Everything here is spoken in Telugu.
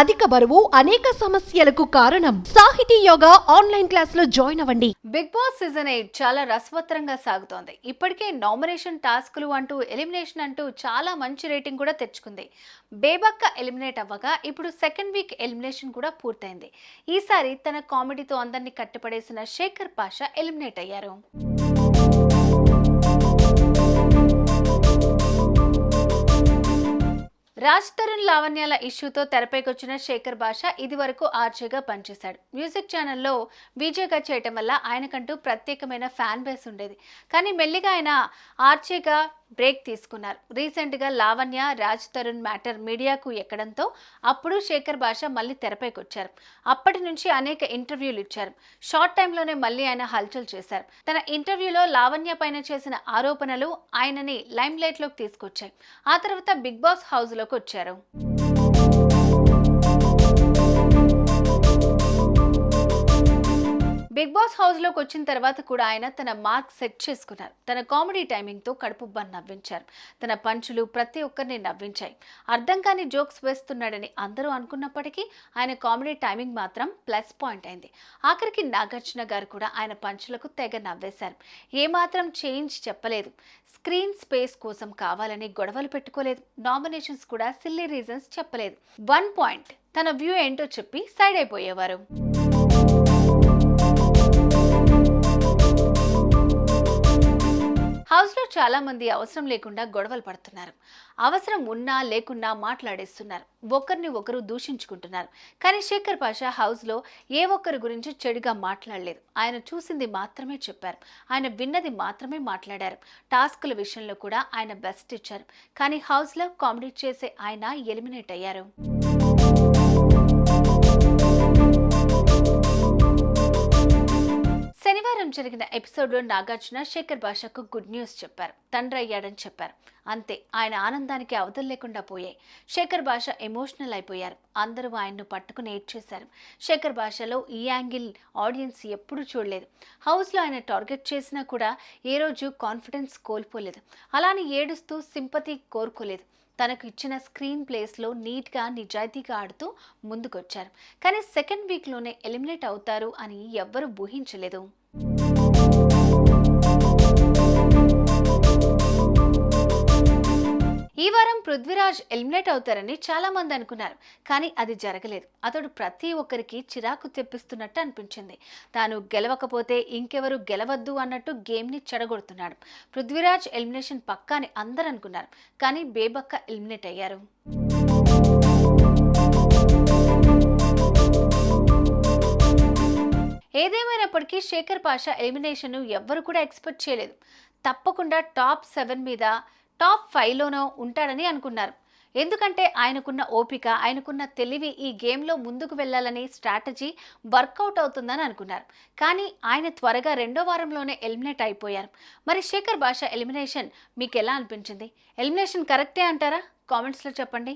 అధిక బరువు అనేక సమస్యలకు కారణం. సాహితీ యోగా ఆన్లైన్ క్లాసులో జాయిన్ అవ్వండి. బిగ్ బాస్ సీజన్ ఎయిట్ చాలా రసవత్తరంగా సాగుతోంది. ఇప్పటికే నామినేషన్ టాస్క్లు అంటూ ఎలిమినేషన్ అంటూ చాలా మంచి రేటింగ్ కూడా తెచ్చుకుంది. బేబక్క ఎలిమినేట్ అవ్వగా ఇప్పుడు సెకండ్ వీక్ ఎలిమినేషన్ కూడా పూర్తయింది. ఈసారి తన కామెడీతో అందరినీ కట్టుపడేసిన శేఖర్ పాషా ఎలిమినేట్ అయ్యారు. రాజ్ తరుణ్ లావణ్యాల ఇష్యూతో తెరపైకొచ్చిన శేఖర్ భాష ఇది వరకు ఆర్జేగా పనిచేశాడు. మ్యూజిక్ ఛానల్లో విజేగా చేయటం వల్ల ఆయనకంటూ ప్రత్యేకమైన ఫ్యాన్ బేస్ ఉండేది. కానీ మెల్లిగా ఆయన ఆర్జేగా బ్రేక్ తీసుకున్నారు. రీసెంట్గా లావణ్య రాజ్ తరుణ్ మ్యాటర్ మీడియాకు ఎక్కడంతో అప్పుడు శేఖర్ భాష మళ్ళీ తెరపైకి వచ్చారు. అప్పటి నుంచి అనేక ఇంటర్వ్యూలు ఇచ్చారు. షార్ట్ టైంలోనే మళ్ళీ ఆయన హల్చల్ చేశారు. తన ఇంటర్వ్యూలో లావణ్య పైన చేసిన ఆరోపణలు ఆయనని లైమ్లోకి తీసుకొచ్చాయి. ఆ తర్వాత బిగ్ బాస్ హౌస్లోకి వచ్చారు. బిగ్ బాస్ హౌస్లోకి వచ్చిన తర్వాత కూడా ఆయన తన మార్క్ సెట్ చేసుకున్నారు. తన కామెడీ టైమింగ్తో కడుపుబ్బని నవ్వించారు. తన పంచులు ప్రతి ఒక్కరిని నవ్వించాయి. అర్థం కాని జోక్స్ వేస్తున్నాడని అందరూ అనుకున్నప్పటికీ ఆయన కామెడీ టైమింగ్ మాత్రం ప్లస్ పాయింట్ అయింది. ఆఖరికి నాగార్జున గారు కూడా ఆయన పంచులకు తెగ నవ్వేశారు. ఏమాత్రం చేంజ్ చెప్పలేదు. స్క్రీన్ స్పేస్ కోసం కావాలని గొడవలు పెట్టుకోలేదు. నామినేషన్స్ కూడా సిల్లీ రీజన్స్ చెప్పలేదు. వన్ పాయింట్ తన వ్యూ ఏంటో చెప్పి సైడ్ అయిపోయేవారు. హౌస్లో చాలామంది అవసరం లేకుండా గొడవలు పడుతున్నారు. అవసరం ఉన్నా లేకున్నా మాట్లాడేస్తున్నారు. ఒకరిని ఒకరు దూషించుకుంటున్నారు. కానీ శేఖర్ పాషా హౌస్లో ఏ ఒక్కరి గురించి చెడుగా మాట్లాడలేదు. ఆయన చూసింది మాత్రమే చెప్పారు. ఆయన విన్నది మాత్రమే మాట్లాడారు. టాస్కుల విషయంలో కూడా ఆయన బెస్ట్ ఇచ్చారు. కానీ హౌస్లో కామెడీ చేసే ఆయన ఎలిమినేట్ అయ్యారు. జరిగిన ఎపిసోడ్లో నాగార్జున శేఖర్ భాషకు గుడ్ న్యూస్ చెప్పారు. తండ్రి అయ్యాడని చెప్పారు. అంతే ఆయన ఆనందానికి అవధులు లేకుండా పోయాయి. శేఖర్ భాష ఎమోషనల్ అయిపోయారు. అందరూ ఆయన్ను పట్టుకుని ఏడ్చేశారు. శేఖర్ భాషలో ఈ యాంగిల్ ఆడియన్స్ ఎప్పుడూ చూడలేదు. హౌస్లో ఆయన టార్గెట్ చేసినా కూడా ఏ రోజు కాన్ఫిడెన్స్ కోల్పోలేదు. అలానే ఏడుస్తూ సింపతి కోరుకోలేదు. తనకు ఇచ్చిన స్క్రీన్ ప్లేస్లో నీట్గా నిజాయితీగా ఆడుతూ ముందుకొచ్చారు. కానీ సెకండ్ వీక్లోనే ఎలిమినేట్ అవుతారు అని ఎవ్వరూ ఊహించలేదు. పృథ్వీరాజ్ ఎలిమినేట్ అవుతారని చాలా మంది అనుకున్నారు కానీ అది జరగలేదు. అతడు ప్రతి ఒక్కరికి చిరాకు తెప్పిస్తున్నట్టు అనిపించింది. తాను గెలవకపోతే ఇంకెవరు గెలవద్దు అన్నట్టు గేమ్ని చెడగొడుతున్నాడు. పృథ్వీరాజ్ ఎలిమినేషన్ పక్కా అని అందరు అనుకున్నారు కానీ బేబక్క ఎలిమినేట్ అయ్యారు. ఏదేమైనప్పటికీ శేఖర్ పాషా ఎలిమినేషన్ ఎవ్వరు కూడా ఎక్స్పెక్ట్ చేయలేదు. తప్పకుండా టాప్ సెవెన్ మీద టాప్ ఫైవ్లోనో ఉంటాడని అనుకున్నారు. ఎందుకంటే ఆయనకున్న ఓపిక ఆయనకున్న తెలివి ఈ గేమ్లో ముందుకు వెళ్ళాలని స్ట్రాటజీ వర్కౌట్ అవుతుందని అనుకున్నారు. కానీ ఆయన త్వరగా రెండో వారంలోనే ఎలిమినేట్ అయిపోయారు. మరి శేఖర్ భాష ఎలిమినేషన్ మీకు ఎలా అనిపించింది? ఎలిమినేషన్ కరెక్టే అంటారా? కామెంట్స్లో చెప్పండి.